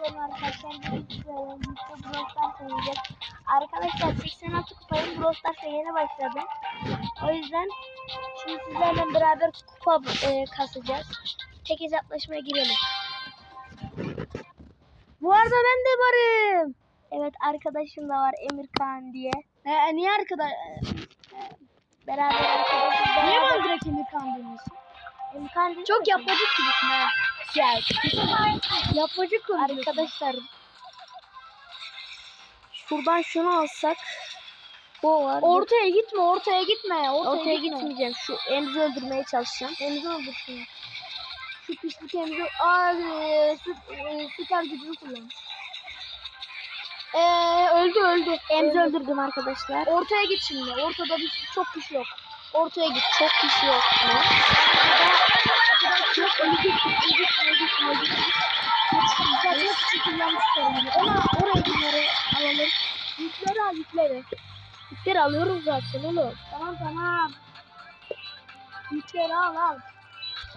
ediyorum arkadaşlar. Stars oynayacağız. Arkadaşlar 86 kupayım Brawl Stars'a yeni başladım. O yüzden şimdi sizlerle beraber kupa e, kasacağız. Tek hesaplaşmaya girelim. Bu arada ben de varım. Evet arkadaşım da var Emir Kaan diye. Ee, niye arkadaş? Beraber arkadaşım. Niye bana direkt emir kandırıyorsun? Emir Kaan değil Çok yapmacık gibisin ha. Ya, Yapmacık konuşuyorsun. arkadaşlar. Şuradan şunu alsak. Bu var. Ortaya gitme, ortaya gitme. Ortaya, Ortaya gitme. gitmeyeceğim. Şu Emzi öldürmeye çalışacağım. Emzi öldürsün. Şu pislik emzi... Aa, e, sü- süper gücünü kullan. Ee, öldü öldü. Emzi Öldü. öldürdüm arkadaşlar. Ortaya git şimdi. Ortada bir çok kişi yok. Ortaya git. Çok kişi yok. mu? Yükseltmek için kullanmışlarım. Ona oraya bunları alalım. Yükleri al yükleri. Yükleri alıyoruz zaten oğlum. Tamam tamam. Yükleri al al.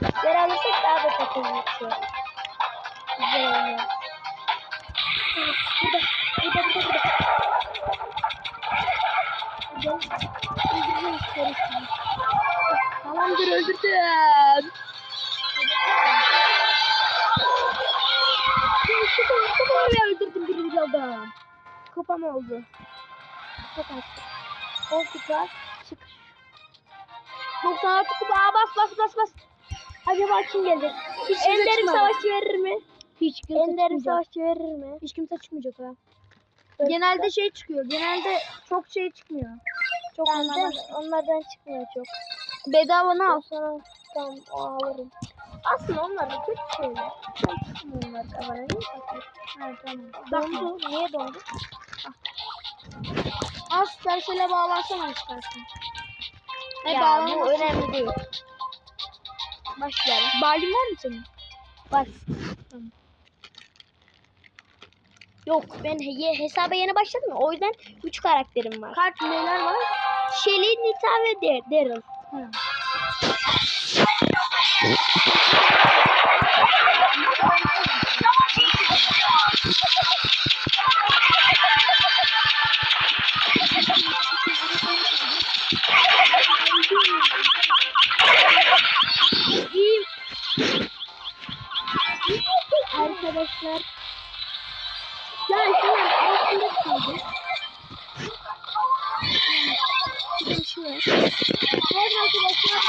Yükleri alırsak daha da takım yükseği. Güzel oluyor. Burada, burada, burada, burada. Yükleri şimdi. Tamamdır öldürdüm. Kupam oldu. Çok az. On kupa. Çık. 96 kupa Aa, bas bas bas bas. Acaba kim gelecek? Hiç Enderim savaşçı verir mi? Hiç kimse Enderim savaşçı verir mi? Hiç kimse çıkmayacak ha. Dört Genelde şey çıkıyor. Genelde çok şey çıkmıyor. Çok Benden, onlardan. onlardan çıkmıyor çok. Bedava al. Sana tamam o alırım. Aslında onlar da kötü şeyler. Ben çıkmıyor onlar bana niye bakıyorsun? Ha tamam. Dondu. Niye dondu? Az süpersele bağlansana istersen. He ya bu önemli değil. Başlayalım. Balin var mı senin? Bak. Tamam. Yok ben he- hesaba yeni başladım ya o yüzden 3 karakterim var. Kaç neler var? Shelly, Nita ve Der- Daryl. Ha. Var. Evet arkadaşlar.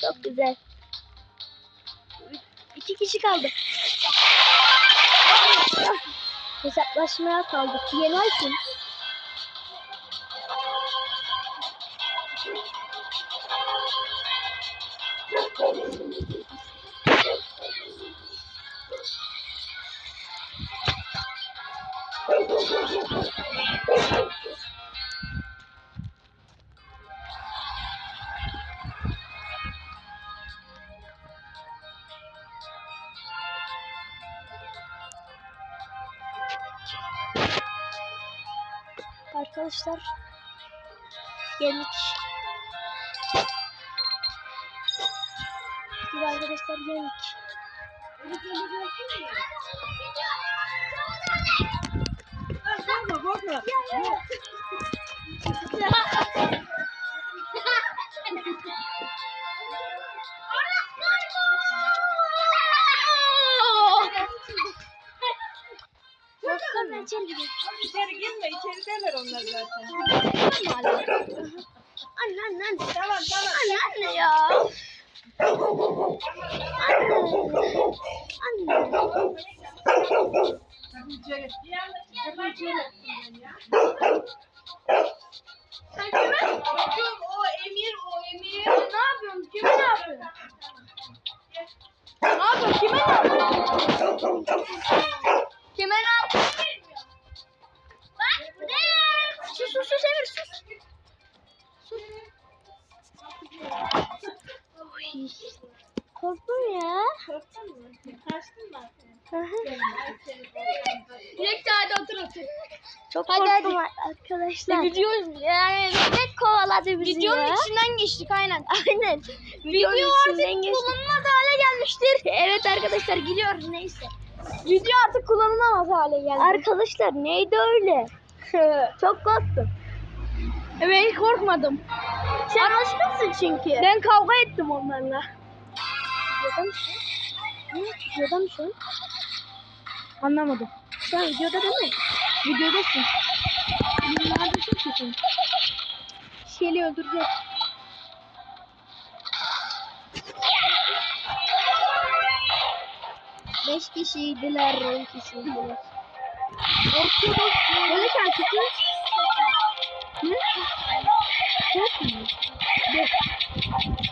Çok güzel. İki kişi kaldı. Hesaplaşmaya kaldık. Yeni Arkadaşlar geldik. Gibi arkadaşlar geldik. Korktum ben içeri gidiyorum. İçeri girme, içerideler onlar zaten. Anne anne anne. Tamam, tamam. Anne anne ya. Anne. Anne. Hadi içeri. Hadi içeri. Sen kime? Çocuğum o Emir, o Emir. Ne yapıyorsun? Kime ne yapıyorsun? Ne yapıyorsun? Kime ne yapıyorsun? Kime ne yapıyorsun? Direkt hadi otur otur. Çok Hadi, korktum arkadaşlar. Video yani Direkt kovaladı bizi videonun ya. içinden geçtik aynen. Aynen. Video Videonun içinden geçtik. kullanılmaz hale gelmiştir. Evet arkadaşlar gidiyoruz neyse. Video artık kullanılamaz hale geldi. Arkadaşlar neydi öyle? Çok korktum. evet korkmadım. Sen alışmışsın çünkü. Ben kavga ettim onlarla. Hı? Videoda mısın? Anlamadım. Şu an videoda değil mi? Videodasın. Neredesin ki sen? Şeyli öldüreceğiz. Beş kişiydiler, on kişiydiler. Ortada. Böyle şarkısı. Ne? Dört mü? Dört.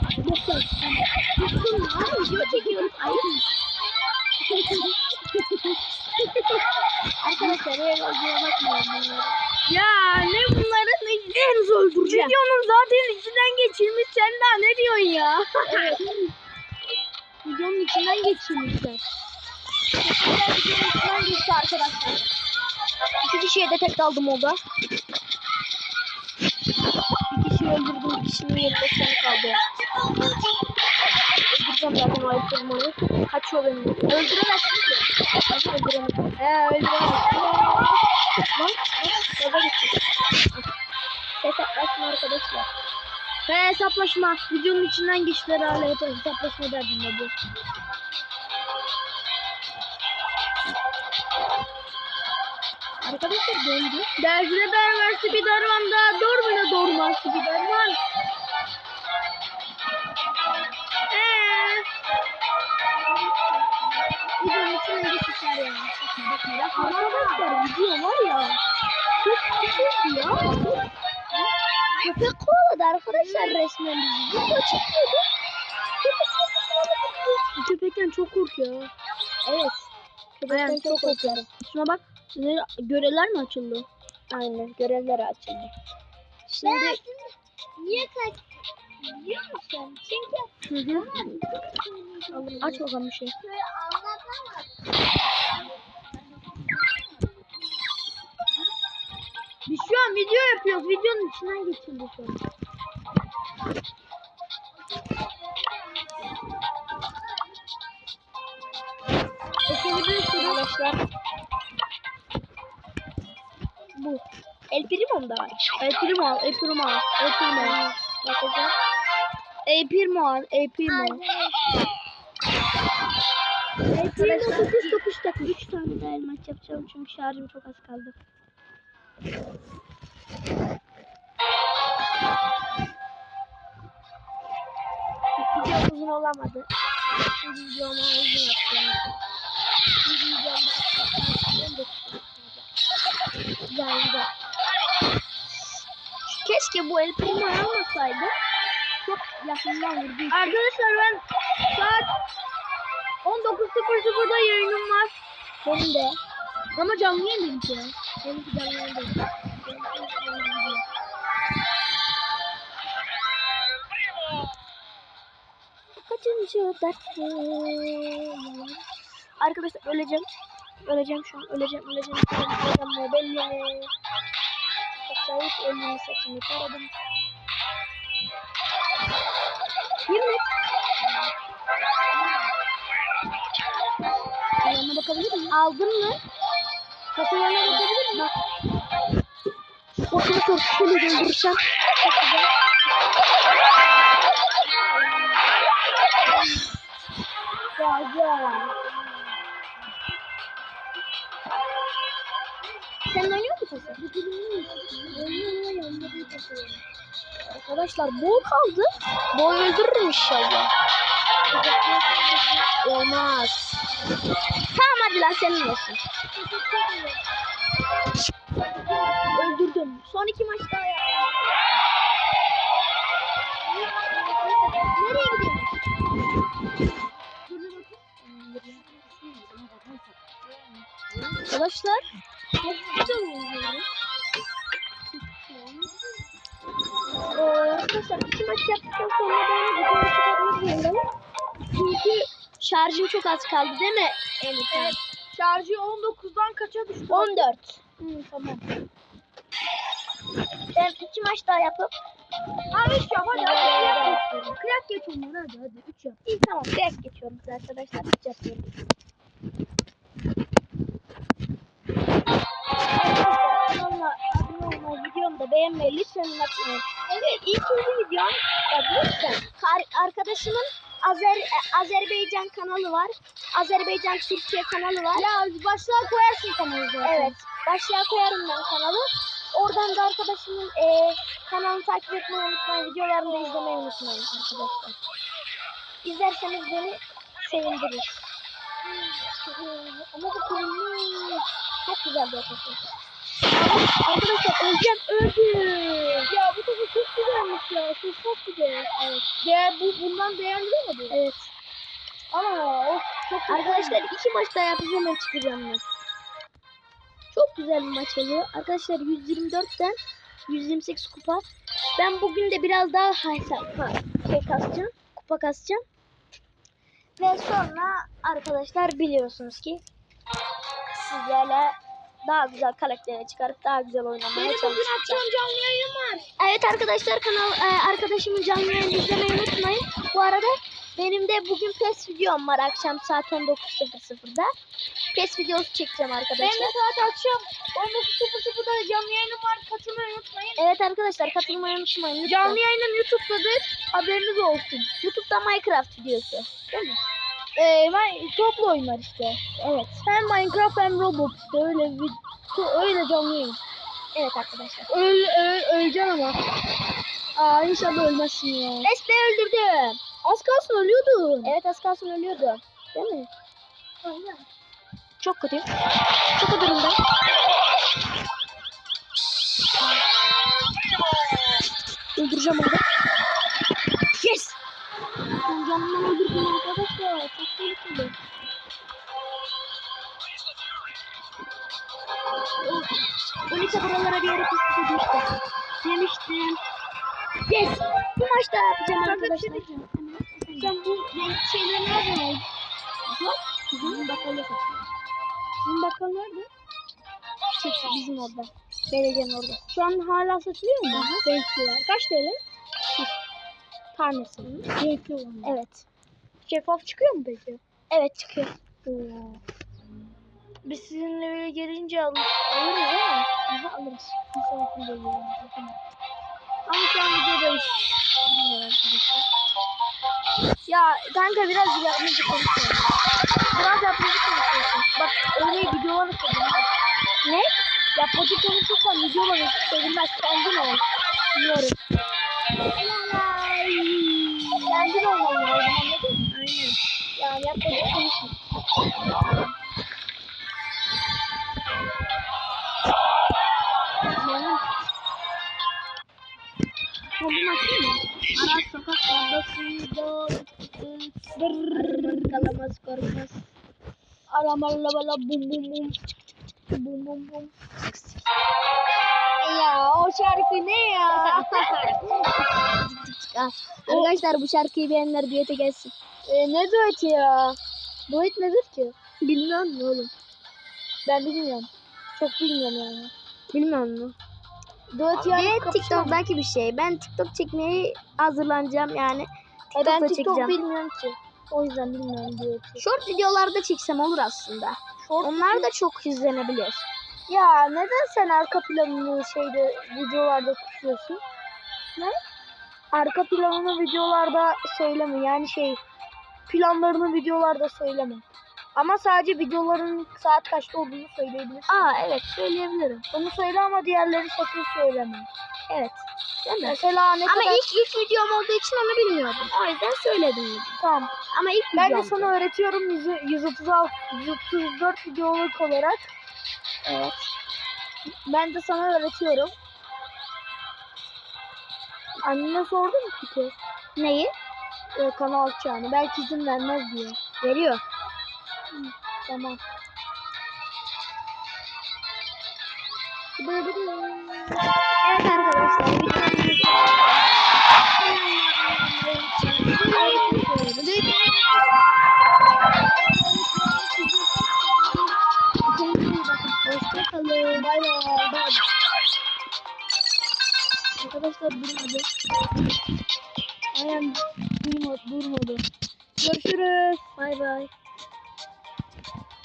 Arkadaşlar eğer bakmayın bunlara. Ya ne bunların zor öldüreceğim. Videonun zaten içinden geçirmiş sen daha ne diyorsun ya? Evet. Videonun içinden geçirmişler. Videonun içinden geçti arkadaşlar. İki kişiye de tek daldım orada. Bir kişi öldürdüm, bir kişinin 25 tane kaldı. Öldüreceğim zaten o ayıp kızmayı. Kaçıyor benim. Öldüremezsin ki. Nasıl öldüremedim? He öldüremezdim. Lan, gaza gitti. Hesaplaşma arkadaşlar. He hesaplaşma. Videonun içinden geçtiler hala hep hesaplaşma derdinde bu. Arkadaşlar döndü. Dersine derversi bir darmanda, dormuna dorması bir darman. Ya. Arkadaşlar video var ya. Çok güzel ya. Köpek kovaladı arkadaşlar resmen bizi. Video çekiyordu. Köpek kovaladı. Bu köpekten çok korkuyor. Evet. Aynen Köpekten çok korkuyorum. Şuna bak. Ne, göreler mi açıldı? Aynen görevler açıldı. Şimdi niye kaç? Biliyor musun? Çünkü Hı hı. Aç bakalım bir şey. anlatamaz. Biz şu an video yapıyoruz. Videonun içinden geçildi şu an. Arkadaşlar. Bu. El Primo'm da var. El Primo al, El Primo al, El Primo al. Bakacağım. El Primo al, El Primo. Primo Arkadaşlar. 9 9 takım. 3 tane daha maç yapacağım çünkü şarjım çok az kaldı. Video uzun olamadı. Şimdi videomu uzun yapacağım. Şimdi videomda Güzel güzel. Keşke bu el primo almasaydı. Çok yakından vurdu. Arkadaşlar ben saat 9.00'da yayınım var. Benim de. Ama canlı yayın benimki. Benimki canlı yayın değil. Kaçıncı dertli? Arkadaşlar öleceğim. Öleceğim şu an. Öleceğim, öleceğim. Öleceğim mobilya. Acayip elimi saçımı taradım. 20 bakabilir miyim? Aldın mı? Kasalarına bakabilir miyim? Çok şöyle öldürürsem. Çok güzel. Sen oynuyor musun sen? Oynuyor takıyorum. Arkadaşlar bol kaldı. Bol öldürürüm inşallah. Olmaz. Tamam lan senin olsun. Öldürdüm. Son iki maç daha yaptım. Nereye gidiyorsun? Arkadaşlar çok güzel. Ee, arkadaşlar iki maç yaptıktan sonra ben videoyu kapatmak zorundayım. Çünkü şarjım çok az kaldı değil mi Elif'e? Şarjı 19'dan kaça düştü? 14. Hı, tamam. Ben iki maç daha yapıp Abi 3 yap hadi. Hadi. Kıyak geç. Kıyak onları hadi hadi. 3 yap. iyi tamam biraz geçiyorum arkadaşlar. Hiç yapıyorum. Da beğenmeyi lütfen unutmayın. Evet ilk önce videom da lütfen. Arkadaşımın Azer, e, Azerbaycan kanalı var. Azerbaycan Türkiye kanalı var. Ya başlığa koyarsın kanalı zaten. Evet. Başlığa koyarım ben kanalı. Oradan da arkadaşımın e, kanalını takip etmeyi unutmayın. Videolarını da izlemeyi unutmayın arkadaşlar. İzlerseniz beni sevindirir. Ama bu kırmızı çok güzel bir ötesi. Arkadaşlar öleceğim öldüm. Ya bu tadı çok güzelmiş ya. Çok çok güzel. Evet. Değer, bu, bundan değerli değil mi bu? Evet. Ama of çok güzel. Arkadaşlar iki maç daha yapacağım ben çıkacağım ben. Çok güzel bir maç oluyor. Arkadaşlar 124'ten 128 kupa. Ben bugün de biraz daha hesap şey kasacağım. Kupa kasacağım. Ve sonra arkadaşlar biliyorsunuz ki sizlerle daha güzel karaktere çıkarıp daha güzel oynamaya Benim bugün çalışacağım. akşam canlı yayın var. Evet arkadaşlar kanal e, arkadaşımın canlı yayını izlemeyi unutmayın. Bu arada benim de bugün PES videom var akşam saat 19.00'da. PES videosu çekeceğim arkadaşlar. Benim de saat akşam 19.00'da canlı yayınım var. Katılmayı unutmayın. Evet arkadaşlar katılmayı unutmayın lütfen. Canlı yayınım YouTube'dadır. Haberiniz olsun. YouTube'da Minecraft videosu. Değil mi? Ben toplu oyunlar işte. Evet. Hem Minecraft hem Roblox işte öyle bir öyle canlı yayın. Evet arkadaşlar. Öl, öl, öleceksin ama. Aa inşallah ölmezsin ya. Resme öldürdüm. Az kalsın ölüyordun. Evet az kalsın ölüyordu. Değil mi? Çok kötü. Çok kötü durumda. Öldüreceğim onu. Yes! Ben canımdan öldürdüm arkadaşlar. Çok tehlikeli. Ulite buralara bir yere düştü. Demiştim. Yes! Bir maç daha yapacağım arkadaşlar. Sen bu renk şeyleri nereden aldın? Bizim bakalım. Sizin bakkal nerede? Şey, bizim orada. Belediyenin orada. Şu an hala satılıyor mu? Renkliler. Kaç TL? Tanesi. Renkli olan. Evet. Şeffaf çıkıyor mu peki? Evet çıkıyor. Biz sizinle böyle gelince al alırız ama. Aha alırız. Bir sonrakinde geliyorum. Ama şu an arkadaşlar. Ya kanka biraz yapmacı konuşuyorum. Biraz yapmacı konuşuyorsun. Bak öyle videoları söylemez. Ne? Yapmacı konuşursan videoları söylemez. Kendin ol. Biliyorum. Kolum açayım mı? Ara sokaklarda suyda Kalamaz korkmaz. Aramalla bala bum bum bum. Bum bum bum. Ya o şarkı ne ya? Arkadaşlar bu şarkıyı beğenenler düete gelsin. e, ne dueti ya? Duet nedir ki? Bilmiyorum ne oğlum. Ben bilmiyorum. Çok bilmiyorum yani. Bilmiyor musun? Duet yani Ve? TikTok'daki bir şey. Ben TikTok çekmeye hazırlanacağım yani. E, ben TikTok'ta TikTok çekeceğim. bilmiyorum ki. O yüzden bilmiyorum dueti. Short videolarda çeksem olur aslında. Short Onlar da çok izlenebilir. Ya neden sen arka planını şeyde videolarda kusuyorsun? Ne? Arka planını videolarda söyleme. Yani şey planlarını videolarda söyleme. Ama sadece videoların saat kaçta olduğunu söyleyebilirsin. Aa evet söyleyebilirim. Onu söyle ama diğerleri sakın söyleme. Evet. Değil mi? Mesela ne Ama kadar... ilk ilk videom olduğu için onu bilmiyordum. O yüzden söyledim. Tamam. Ama ilk Ben videom. de sana öğretiyorum 100, 136, 134 videoluk olarak. Evet. Ben de sana öğretiyorum. Annene sordun mu peki? Neyi? Ee, kanal açacağını. Belki izin vermez diye. Veriyor. Tamam. Evet arkadaşlar. videomuz- Hoşçakalın. Bay bay. Bay. Arkadaşlar durmadı. Aynen durmadı. durmadı. Görüşürüz. Bay bay.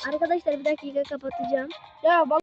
Arkadaşlar bir dakika kapatacağım. Ya bak.